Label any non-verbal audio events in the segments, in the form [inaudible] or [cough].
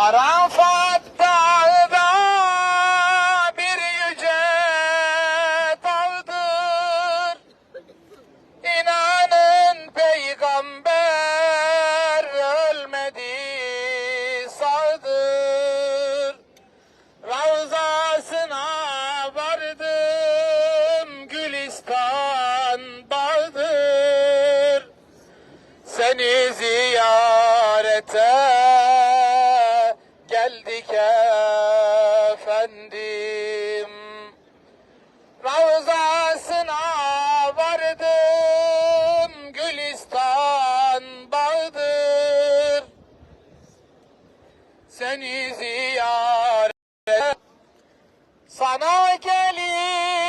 Arafat dağda ziyaret sana gelirken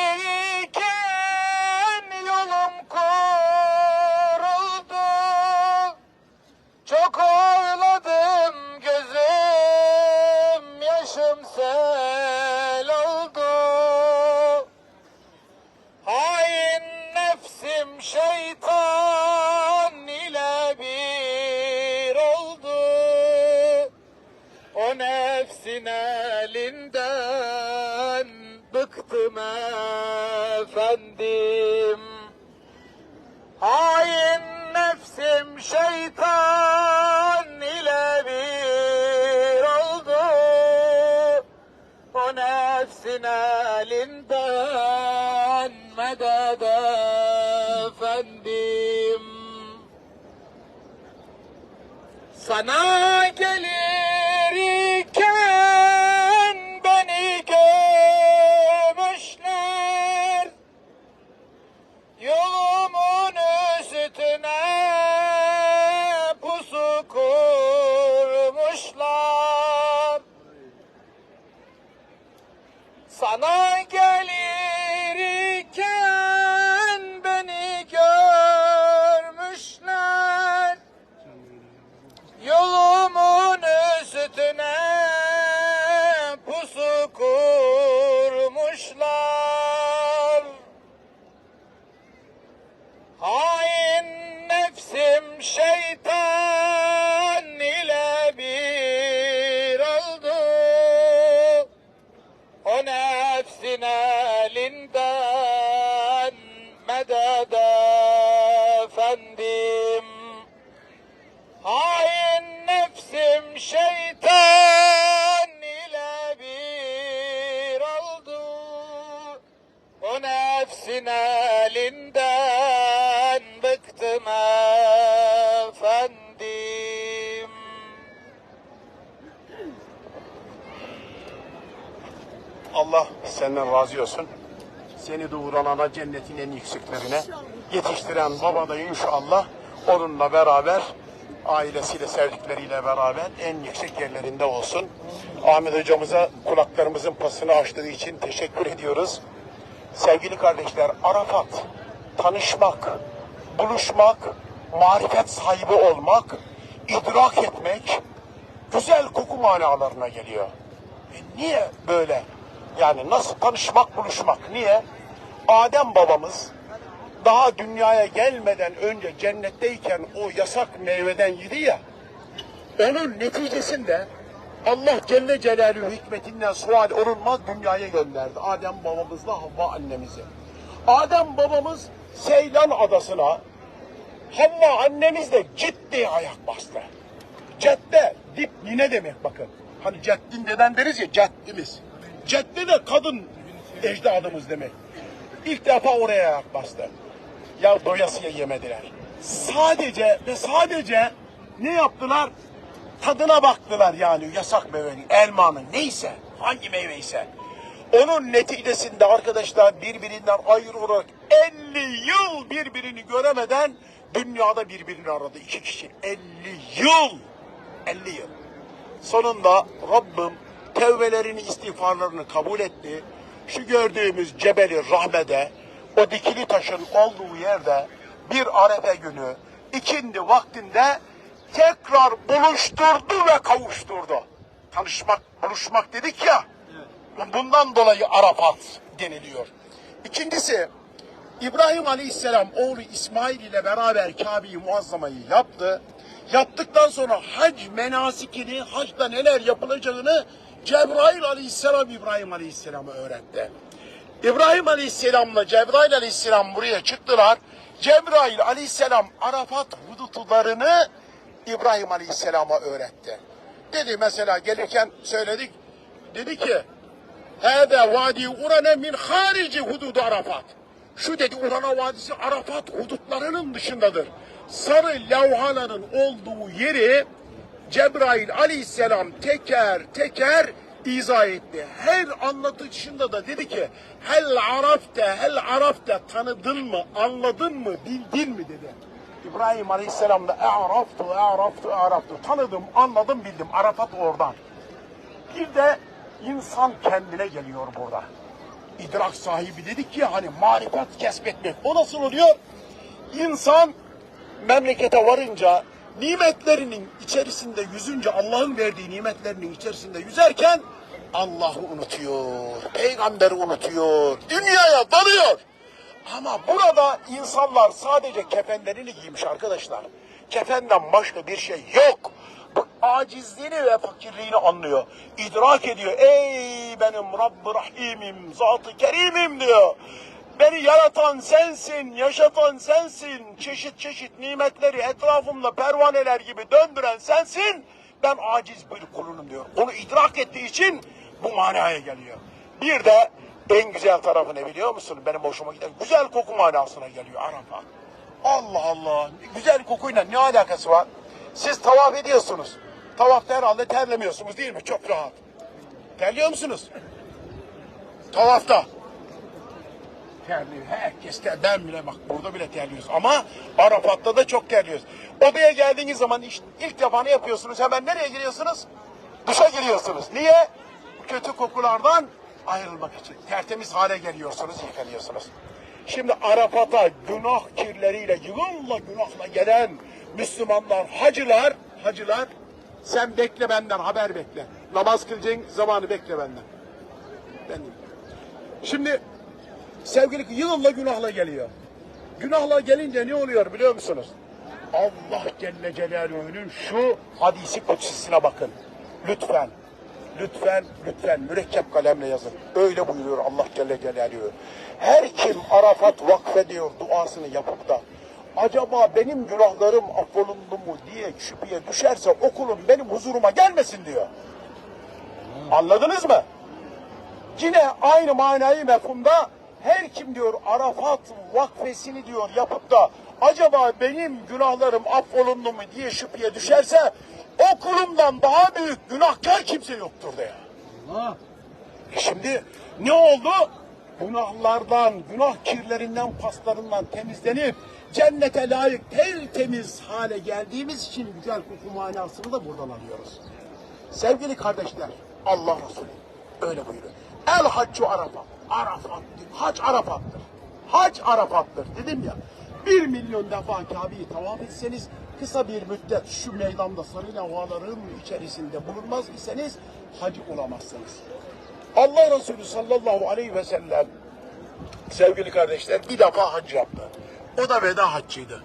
elinden medet efendim. Sana gelirken Hain nefsim şeytan ile bir oldu. O nefsin elinden medet efendim. Hain nefsim şeytan ile bir oldu. O nefsin senden razı olsun. Seni doğuran ana cennetin en yükseklerine yetiştiren baba da inşallah onunla beraber ailesiyle sevdikleriyle beraber en yüksek yerlerinde olsun. Ahmet hocamıza kulaklarımızın pasını açtığı için teşekkür ediyoruz. Sevgili kardeşler Arafat tanışmak, buluşmak, marifet sahibi olmak, idrak etmek, güzel koku manalarına geliyor. E niye böyle? Yani nasıl tanışmak, buluşmak? Niye? Adem babamız daha dünyaya gelmeden önce cennetteyken o yasak meyveden yedi ya. Onun neticesinde Allah Celle Celaluhu hikmetinden sual olunmaz dünyaya gönderdi. Adem babamızla Havva annemizi. Adem babamız Seylan adasına Havva annemiz de ciddi ayak bastı. Cedde dip yine demek bakın. Hani ceddin deden deriz ya ceddimiz. Cedde de kadın ecdadımız demek. İlk defa oraya ayak bastı. Ya doyasıya yemediler. Sadece ve sadece ne yaptılar? Tadına baktılar yani yasak meyvenin, elmanın neyse, hangi meyve ise. Onun neticesinde arkadaşlar birbirinden ayrı olarak 50 yıl birbirini göremeden dünyada birbirini aradı iki kişi. 50 yıl. 50 yıl. Sonunda Rabbim tevbelerini, istiğfarlarını kabul etti. Şu gördüğümüz Cebeli Rahme'de, o dikili taşın olduğu yerde bir arefe günü, ikindi vaktinde tekrar buluşturdu ve kavuşturdu. Tanışmak, buluşmak dedik ya, bundan dolayı Arafat deniliyor. İkincisi, İbrahim Aleyhisselam oğlu İsmail ile beraber Kabe'yi muazzamayı yaptı. Yaptıktan sonra hac menasikini, hacda neler yapılacağını Cebrail aleyhisselam İbrahim aleyhisselam'a öğretti. İbrahim aleyhisselamla Cebrail aleyhisselam buraya çıktılar. Cebrail aleyhisselam Arafat hudutlarını İbrahim aleyhisselama öğretti. Dedi mesela gelirken söyledik. Dedi ki Hâdâ vâdî urane min harici hududu Arafat. Şu dedi Urana Vadisi Arafat hudutlarının dışındadır. Sarı levhaların olduğu yeri Cebrail aleyhisselam teker teker izah etti. Her anlatışında da dedi ki hel arafte hel arafte tanıdın mı anladın mı bildin mi dedi. İbrahim aleyhisselam da e'raftu e'raftu e'raftu tanıdım anladım bildim Arafat oradan. Bir de insan kendine geliyor burada. İdrak sahibi dedik ki hani marifet kesbetmek. O nasıl oluyor? İnsan memlekete varınca nimetlerinin içerisinde yüzünce Allah'ın verdiği nimetlerinin içerisinde yüzerken Allah'ı unutuyor, peygamberi unutuyor, dünyaya dalıyor. Ama burada insanlar sadece kefenlerini giymiş arkadaşlar. Kefenden başka bir şey yok. Bu acizliğini ve fakirliğini anlıyor. İdrak ediyor. Ey benim Rabb-ı Rahim'im, Zat-ı Kerim'im diyor. Beni yaratan sensin, yaşatan sensin. Çeşit çeşit nimetleri etrafımda pervaneler gibi döndüren sensin. Ben aciz bir kulunum diyor. Onu idrak ettiği için bu manaya geliyor. Bir de en güzel tarafı ne biliyor musun? Benim hoşuma giden güzel koku manasına geliyor Arafa. Allah Allah. Güzel kokuyla ne alakası var? Siz tavaf ediyorsunuz. Tavafta herhalde terlemiyorsunuz değil mi? Çok rahat. Terliyor musunuz? Tavafta. Terliyor. Herkes ter. Ben bile bak burada bile terliyoruz. Ama Arafat'ta da çok terliyoruz. Odaya geldiğiniz zaman iş- ilk defa ne yapıyorsunuz? Hemen nereye giriyorsunuz? Duşa giriyorsunuz. Niye? Kötü kokulardan ayrılmak için. Tertemiz hale geliyorsunuz, yıkanıyorsunuz. Şimdi Arafat'a günah kirleriyle, yığınla günahla gelen Müslümanlar, hacılar, hacılar sen bekle benden, haber bekle. Namaz kılacağın zamanı bekle benden. Ben Şimdi sevgili yığınla günahla geliyor. Günahla gelince ne oluyor biliyor musunuz? Allah Celle Celaluhu'nun şu hadisi kutsisine bakın. Lütfen, lütfen, lütfen mürekkep kalemle yazın. Öyle buyuruyor Allah Celle Celaluhu. Her kim Arafat vakfediyor duasını yapıp da acaba benim günahlarım affolundu mu diye şüpheye düşerse okulum benim huzuruma gelmesin diyor. Anladınız mı? Yine aynı manayı mefhumda her kim diyor Arafat vakfesini diyor yapıp da acaba benim günahlarım affolundu mu diye şüpheye düşerse o kulumdan daha büyük günahkar kimse yoktur diyor. E Şimdi ne oldu? Günahlardan, günah kirlerinden, paslarından temizlenip cennete layık tertemiz hale geldiğimiz için güzel koku manasını da buradan alıyoruz. Sevgili kardeşler, Allah Resulü öyle buyuruyor. El haccu arafat. Arafat. Hac Arafat'tır. Hac Arafat'tır dedim ya. Bir milyon defa Kabe'yi tavaf etseniz kısa bir müddet şu meydanda sarı lavaların içerisinde bulunmaz iseniz hacı olamazsınız. Allah Resulü sallallahu aleyhi ve sellem sevgili kardeşler bir defa hac yaptı. O da veda haccıydı.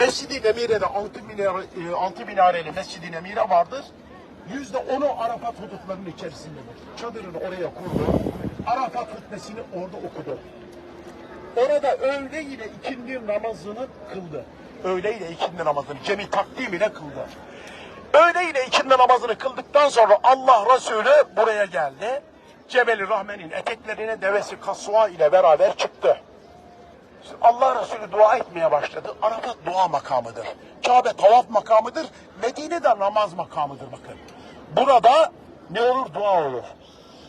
Mescid-i Nemire'de altı, minare, e, altı minareli Mescid-i Nemire vardır. Yüzde onu Arafat hudutlarının içerisindedir. Çadırını oraya kurdu. Arafat hutbesini orada okudu. Orada öğle ile ikindi namazını kıldı. Öğle ile ikindi namazını cemi takdim ile kıldı. Öğle ile ikindi namazını kıldıktan sonra Allah Resulü buraya geldi. Cebeli Rahmen'in eteklerine devesi Kasva ile beraber çıktı. Allah Resulü dua etmeye başladı. Arafat dua makamıdır. Kabe tavaf makamıdır. Medine de namaz makamıdır bakın. Burada ne olur dua olur.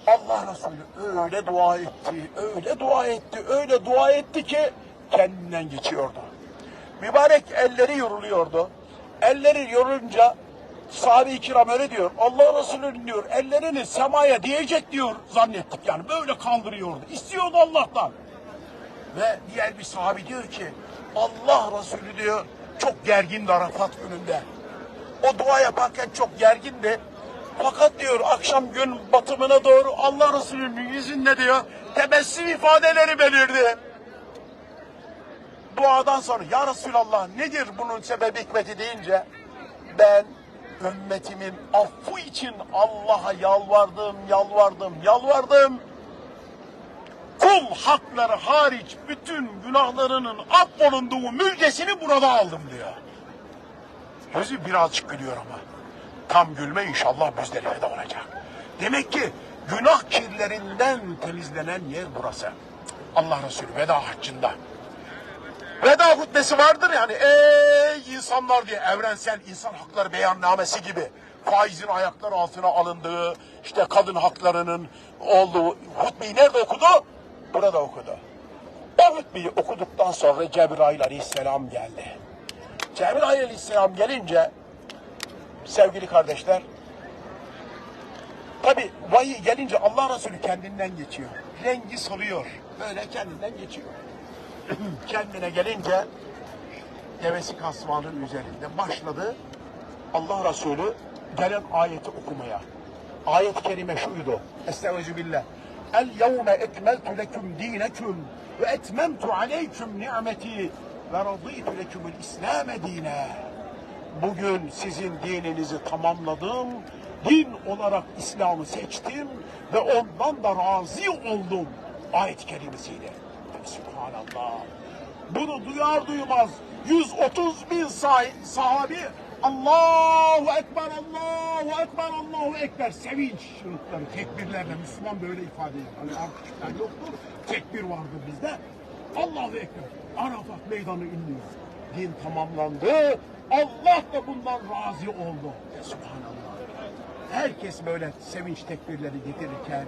Allah Resulü öyle dua etti, öyle dua etti, öyle dua etti ki kendinden geçiyordu. Mübarek elleri yoruluyordu. Elleri yorulunca sahabe-i kiram öyle diyor. Allah Resulü diyor ellerini semaya diyecek diyor zannettik yani böyle kaldırıyordu. İstiyordu Allah'tan. Ve diğer bir sahabi diyor ki Allah Resulü diyor çok gergindi Arafat gününde. O dua yaparken çok gergindi. Fakat diyor akşam gün batımına doğru Allah Resulü'nün yüzünde diyor tebessüm ifadeleri belirdi. Duadan sonra ya Resulallah nedir bunun sebebi hikmeti deyince Ben ümmetimin affı için Allah'a yalvardım, yalvardım, yalvardım. Kul hakları hariç bütün günahlarının affolunduğu müjdesini burada aldım diyor. Gözü birazcık gülüyor ama. Tam gülme inşallah Müzdelife'de olacak. Demek ki günah kirlerinden temizlenen yer burası. Allah Resulü veda haccında. Veda hutbesi vardır yani ey insanlar diye evrensel insan hakları beyannamesi gibi faizin ayaklar altına alındığı işte kadın haklarının olduğu hutbeyi nerede okudu? Burada okudu. O hutbeyi okuduktan sonra Cebrail aleyhisselam geldi. Cebrail aleyhisselam gelince sevgili kardeşler tabi vahiy gelince Allah Resulü kendinden geçiyor. Rengi soruyor. Böyle kendinden geçiyor. [clears throat] Kendine gelince devesi kasvanın üzerinde başladı. Allah Resulü gelen ayeti okumaya. Ayet-i kerime şuydu. Estaizu billah. El yevme ekmeltu leküm dineküm ve etmemtu aleyküm ni'meti ve radıytu lekümül İslam'e dine. Bugün sizin dininizi tamamladım. Din olarak İslam'ı seçtim ve ondan da razı oldum. Ayet-i kerimesiyle. Subhanallah. Bunu duyar duymaz 130 bin sah- sahabi Allahu Ekber, Allahu Ekber, Allahu Ekber sevinç çığlıkları, tekbirlerle Müslüman böyle ifade ediyor. Hani artık yoktur, tekbir vardır bizde. Allahu Ekber, Arafat meydanı inliyor. Din tamamlandı, Allah da bundan razı oldu. Ya Subhanallah. Herkes böyle sevinç tekbirleri getirirken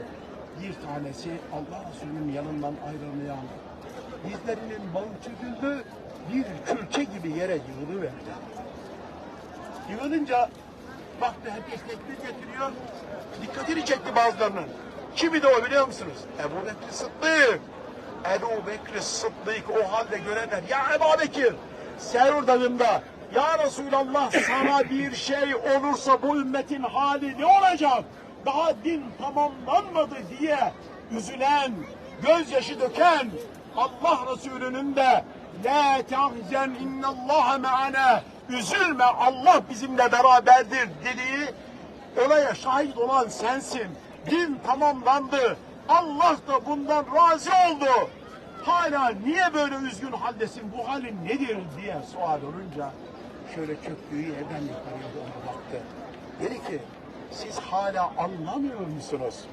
bir tanesi Allah Resulü'nün yanından ayrılmayan dizlerinin bağı çözüldü bir külçe gibi yere yığılıverdi. Yığılınca baktı herkes tekbir getiriyor. Dikkatini çekti bazılarının. Kimi de o biliyor musunuz? Ebu Bekir Sıddık. Ebu Bekir Sıddık o halde görenler. Ya Ebu Bekir Serur Dağı'nda Ya Resulallah sana bir şey olursa bu ümmetin hali ne olacak? Daha din tamamlanmadı diye üzülen, gözyaşı döken Allah Resulü'nün de La tahzen innallaha me'ana Üzülme Allah bizimle beraberdir dediği olaya şahit olan sensin. Din tamamlandı. Allah da bundan razı oldu. Hala niye böyle üzgün haldesin? Bu halin nedir diye sual olunca şöyle çöktüğü yerden yukarıya doğru baktı. Dedi ki siz hala anlamıyor musunuz?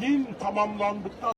Din tamamlandıktan